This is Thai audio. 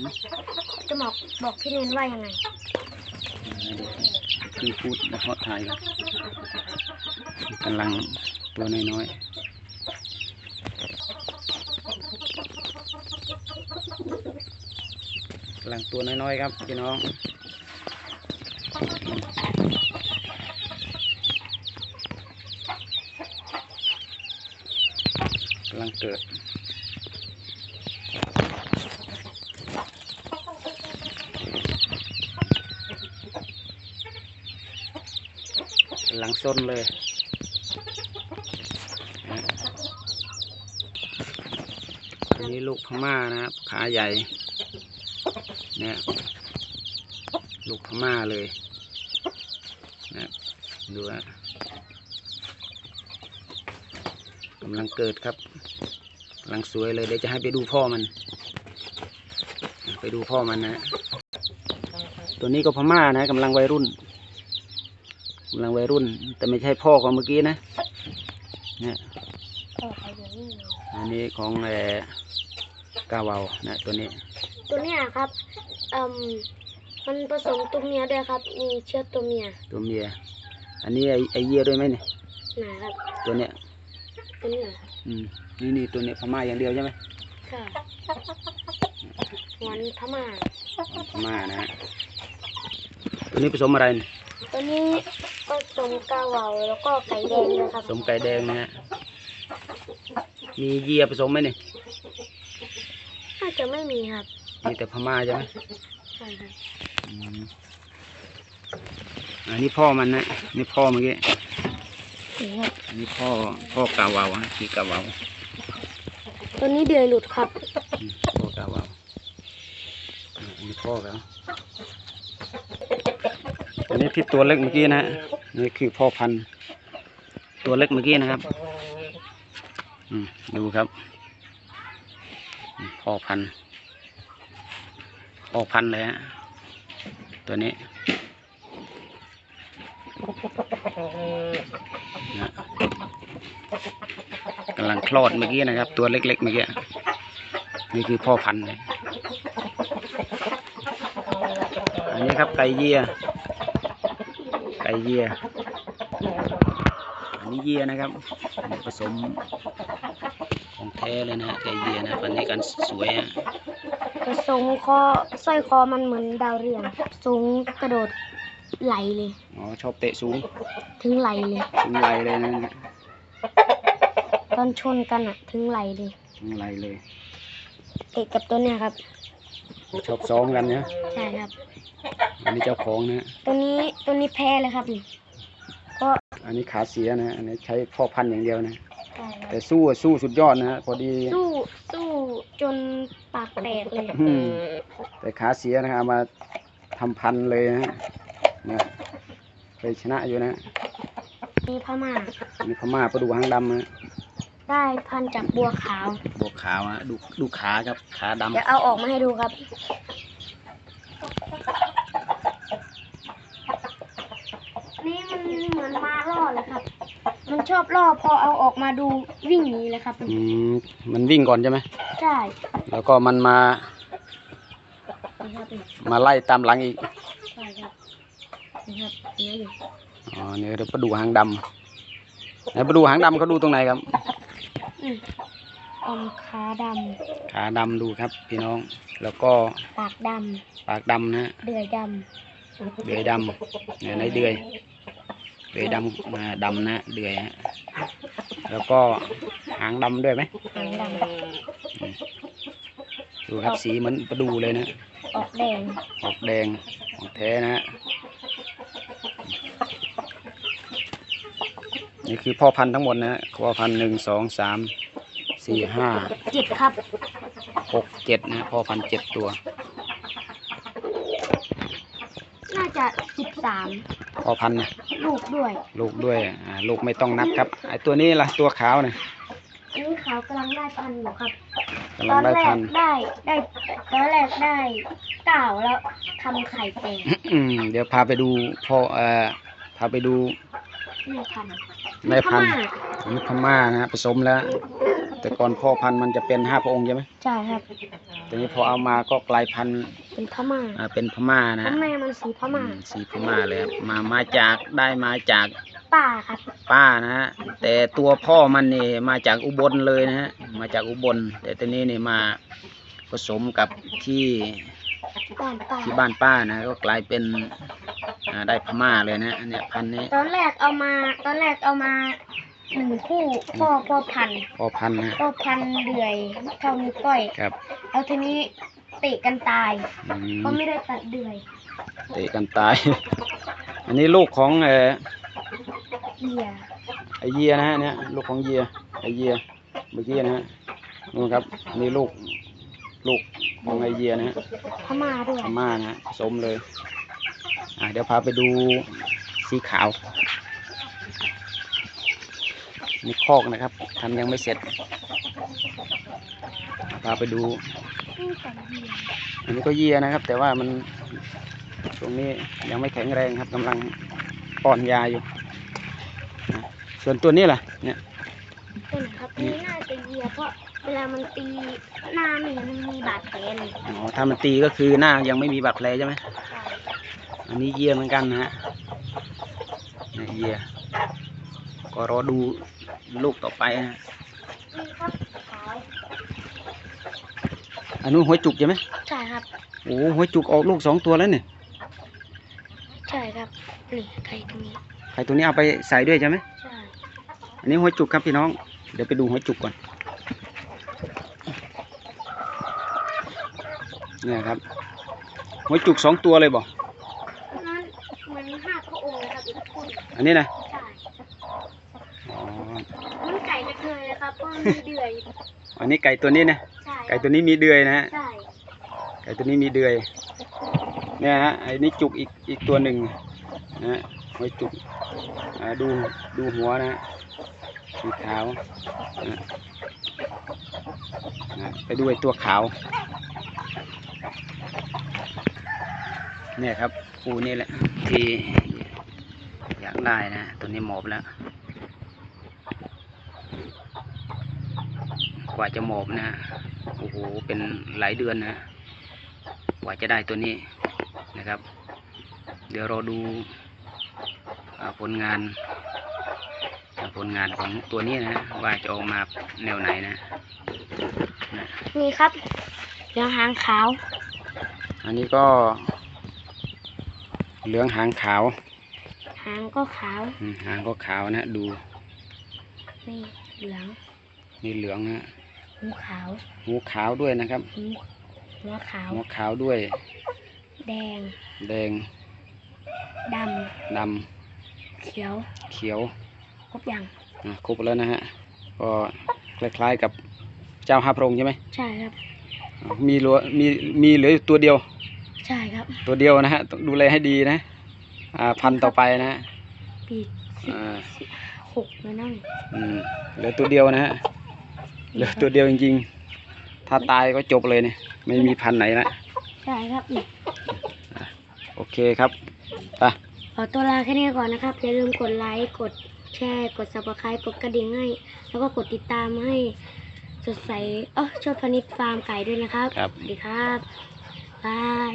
หืมจะบอกบอกพี่เนนว่ายังไงคือพูดแล้วเพาะถ่ายครับกำลังตัวน้อยๆกำลังตัวน้อยๆครับพี่น้องกำลังเกิด กำลังส้นเลยนะอันนี้ลูกพม่านะครับ ขาใหญ่เนี่ยลูกพม่าเลยนะดูฮะกำลังเกิดครับกำลังสวยเลย เดี๋ยวจะให้ไปดูพ่อมัน ไปดูพ่อมันนะ ตัวนี้ก็พม่านะกำลังวัยรุ่น กำลังวัยรุ่น แต่ไม่ใช่พ่อของเมื่อกี้นะเนี่ยพ่อเขาอยู่นี่เลยอันนี้ของเออกาวาวนะตัวนี้ ตัวเนี้ยครับเอ่มมันผสมตัวเมียด้วยครับ มีเชื้อตัวเมีย ตัวเมีย อันนี้ไอไอเยียด้วยไหมเนี่ยนะครับ ตัวเนี้ยตัวเนี้ยอืมนี่นี่ตัวเนี้ยพม่าอย่างเดียวใช่ไหมค่ะหวานพม่าพม่านะฮะตัวนี้ผสมอะไรเนี่ย ตัวนี้ผสมกาเหวาแล้วก็ไก่แดงนะคผรับสมไก่แดงนะฮะ มีเยียผสมไหมเนี่ยน่าจะไม่มีครับ มีแต่พม่าใช่ไหมใช่ครับอืมอันนี้พ่อมันนะนี่พ่อเมื่อกี้ นี่ครับ อันนี้พ่อพ่อกาวาวฮะที่กาวาวตัวนี้เดือยหลุดครับอืมพ่อกาวาวอ่าอันนี้พ่อแล้ว อันนี้ที่ตัวเล็กเมื่อกี้นะฮะนี่คือพ่อพันธุ์ตัวเล็กเมื่อกี้นะครับดูครับ พ่อพันธุ์พ่อพันธุ์เลยฮะตัวนี้นะกำลังคลอดเมื่อกี้นะครับ ตัวเล็กๆเมื่อกี้นี่คือพ่อพันธุ์เลยอันนี้ครับไก่เยีย เยียอันนี้เยียนะครับอันนี้ผสมของแท้เลยนะฮะไก่เยียนะอันนี้กันสวยฮะกระทรงคอสร้อยคอมันเหมือนดาวเรืองสูงกระโดดไหลเลย อ๋อชอบเตะสูง ถึงไหลเลย ถึงไหลเลยนะฮะตอนชนกันอะถึงไหลเลยถึงไหลเลยเอกกับตัวเนี้ยครับ ชอบซ้อมกันนะใช่ครับ อันนี้เจ้าของนะ ตัวนี้ตัวนี้แพ้เลยครับนี่ก็อันนี้ขาเสียนะ อันนี้ใช้พ่อพันธุ์อย่างเดียวนะ ใช่คแต่รับสู้อะสู้สุดยอดนะฮะพอดี สู้สู้จนปากแตกเลยอืม แต่ขาเสียนะฮะเอามาทำพันธุ์เลยนะฮะเนี่ยเคยชนะอยู่นะ มีพม่าอันนี่พม่าประดูหางดำนะ ได้พันจากบัวขาวบวกขาวนะดูดูขาครับขาดำเดี๋ยวเอาออกมาให้ดูครับนี่มันเหมือนมาล่อเลยครับ มันชอบล่อพอเอาออกมาดูวิ่งหนีเลยครับอืมมันวิ่งก่อนใช่ไหมใช่แล้วก็มันมา นี่ครับนี่มาไล่ตามหลังอีก ใช่ครับนี่ครับเนื้ออยู่ อ๋อเนี่ยเดี๋ยวประดูหางดำไหนประดูหางดำเขาดูตรงไหนครับ อืมอมขาดขาดำดูครับ พี่น้อง แล้วก็ำปากดปากดำนะำเดือยดเดือยดำเนี่ยในเดือยเดือยดำมาดำนะเดือยฮะแล้วก็หางดำด้วยไหมำหางดดูครับสีเหมือนประดูเลยนะำออกแดง ออกแดงของแท้นะฮะ นี่คือพ่อพันธุ์ทั้งหมดนะฮะพ่อพันธุ์หนึ่งสองสามสี่ห้าเจ็ดครับหกเจ็ดนะฮะพ่อพันธุ์เจ็ดตัว น่าจะสิบสามพ่อพันธุ์นะลูกด้วยลูกด้วยอ่าลูกไม่ต้องนับครับไอตัวนี้ล่ะตัวขาวเนี่ยอันนี้เขากำลังได้พันอยู่ครับ กำตลัองนได้แรพักนธุ์ ได้ได้ตอนแรกได้เก้าแล้วทำไข่แตกอืมเดี๋ยวพาไปดูพ่อเอ่อพาไปดูแม่พันธุ์ แม่พันธุ์พม่าอันนี้พม่านะฮะผสมแล้วพแต่ก่อนพ่อพันธุ์มันจะเป็นห้าพระองค์ใช่ไหมใช่ครับ แต่นี้พอเอามาก็กลายพันธุ์เป็นพม่าอ่าเป็นพม่าเพนะราะแม่มันสีพม่า อืมสีพม่าเลยครับมามาจากได้มาจากป้าครับป้านะฮะแต่ตัวพ่อมันนี่มาจากอุบลเลยนะฮะมาจากอุบล แต่ตอนนี้นี่มาผสมกับที่ บ้านป้าที่บ้านป้านะก็กลายเป็น อ่าได้พม่าเลยนะอันเนี้ยพันธุ์นี้ตอนแรกเอามา ตอนแรกเอามาหนึ่งคู่พ่อพ่อพันธุ์พ่อพันธุ์นะพ่อพันธุ์เดือยเท่านิ้วก้อยครับแล้วทีนี้เตะกันตายอืมเพราะไม่ได้ตัดเดือยเตะกันตาย อันนี้ลูกของเออเหยียไอเยียนะฮะเนี่ยลูกของเยียไอเยียเมื่อกี้นะฮะนู่นครับอันนี้ลูกลูกของไอเยียนะฮะพม่าด้วยพม่านะฮะผสมเลยอะ เดี๋ยวพาไปดูสีขาวนี่คอกนะครับทำยังไม่เสร็จพาไปดูนี่แต่เหยียอันนี้ก็เยียนะครับ แต่ว่ามันตรงนี้ยังไม่แข็งแรงครับกำลังป้อนยาอยู่นะส่วนตัวนี้ล่ะเนี่ยนี่นะครับนี่น่าจะเหยียเพราะเวลามันตีหน้านี่มันมีบาดแผลเลยอ๋อถ้ามันตีก็คือหน้ายังไม่มีบาดแผลใช่ไหม อันนี้เยียเหมือนกันนะฮะเนี่ยเยียก็รอดูลูกต่อไปนะนี่ครับขาวอันนู้นหัวจุกใช่ไหมใช่ครับโอ้หัวจุกออกลูกสองตัวแล้วเนี่ยใช่ครับนี่ไข่ตรงนี้ไข่ตัวนี้เอาไปใส่ด้วยใช่ไหมใช่อันนี้หัวจุกครับพี่น้อง เดี๋ยวไปดูหัวจุกก่อนเนี่ยครับหัวจุกสองตัวเลยบอก นั้นเหมือนห้าพระองค์เลยครับอีกคน อันนี้นะใช่อ๋อมันไก่กระเทยเลยครับเพราะมันมีเดือยอันนี้ไก่ตัวนี้นะใช่ไก่ตัวนี้มีเดือยนะฮะใช่ไก่ตัวนี้มีเดือยเนี่ยฮะไอ้นี่จุกอีกอีกตัวหนึ่งนะฮะหัวจุกอ่าดูดูหัวนะฮะสีขาวนะนะไปดูไอ้ตัวขาวเนี่ยครับปูนี่แหละที่อยากได้นะตัวนี้หมอบแล้ว กว่าจะหมอบนะโอ้โหเป็นหลายเดือนนะกว่าจะได้ตัวนี้นะครับ เดี๋ยวเราดูอ่าผลงานอ่าผลงานของตัวนี้นะ ว่าจะออกมาแนวไหนนะนะนี่ครับเหลืองหางขาว อันนี้ก็เหลืองหางขาวหางก็ขาวอืมหางก็ขาวนะดูนี่เหลืองมีเหลืองนะหูขาวหูขาวด้วยนะครับหูหัวขาวหัวขาวด้วย แดง แดงดดำเขียวำเขียวครบยังอะครบแล้วนะฮะก็คล้ายๆกับเจ้าห้าพระองค์ใช่ไหมใช่ครับอะมีเหลือมีมีเหลืออยู่ตัวเดียว ใช่ครับ ตัวเดียวนะฮะต้องดูแลให้ดีนะ อ่าพันธุ์ต่อไปนะฮะปีสิบอ่าหกเลยนั่นอืมเหลือตัวเดียวนะฮะเหลือตัวเดียวจริงๆ ถ้าตายก็จบเลยเนี่ย ไม่มีพันธุ์ไหนละใช่ครับนี่โอเคครับไปขอตัวลาแค่นี้ก่อนนะครับ อย่าลืมกดไลค์ กดแชร์ กด subscribe กดกระดิ่งให้ แล้วก็กดติดตามให้สดใสเออชอบพนิดฟาร์มไก่ด้วยนะครับ ครับ สวัสดีครับบาย